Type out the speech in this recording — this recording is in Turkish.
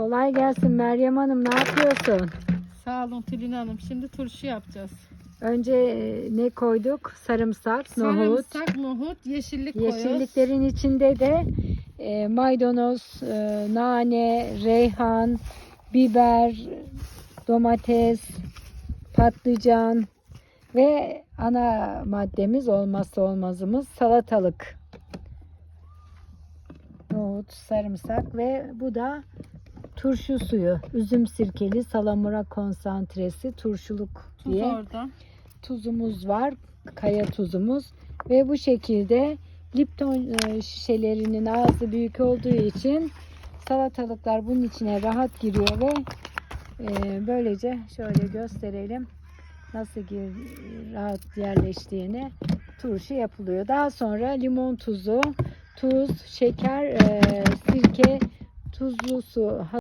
Kolay gelsin Meryem Hanım. Ne yapıyorsun? Sağ olun Tülin Hanım. Şimdi turşu yapacağız. Önce e, ne koyduk? Sarımsak, nohut. Sarımsak, nohut, yeşillik koyuyoruz. Yeşilliklerin içinde de e, maydanoz, e, nane, reyhan, biber, domates, patlıcan ve ana maddemiz olmazsa olmazımız salatalık. Nohut, sarımsak ve bu da turşu suyu. Üzüm sirkeli salamura konsantresi turşuluk Tuz diye orada. tuzumuz var. Kaya tuzumuz. Ve bu şekilde Lipton e, şişelerinin ağzı büyük olduğu için salatalıklar bunun içine rahat giriyor ve e, böylece şöyle gösterelim nasıl gir, rahat yerleştiğini turşu yapılıyor. Daha sonra limon tuzu, tuz, şeker, e, sirke, tuzlu su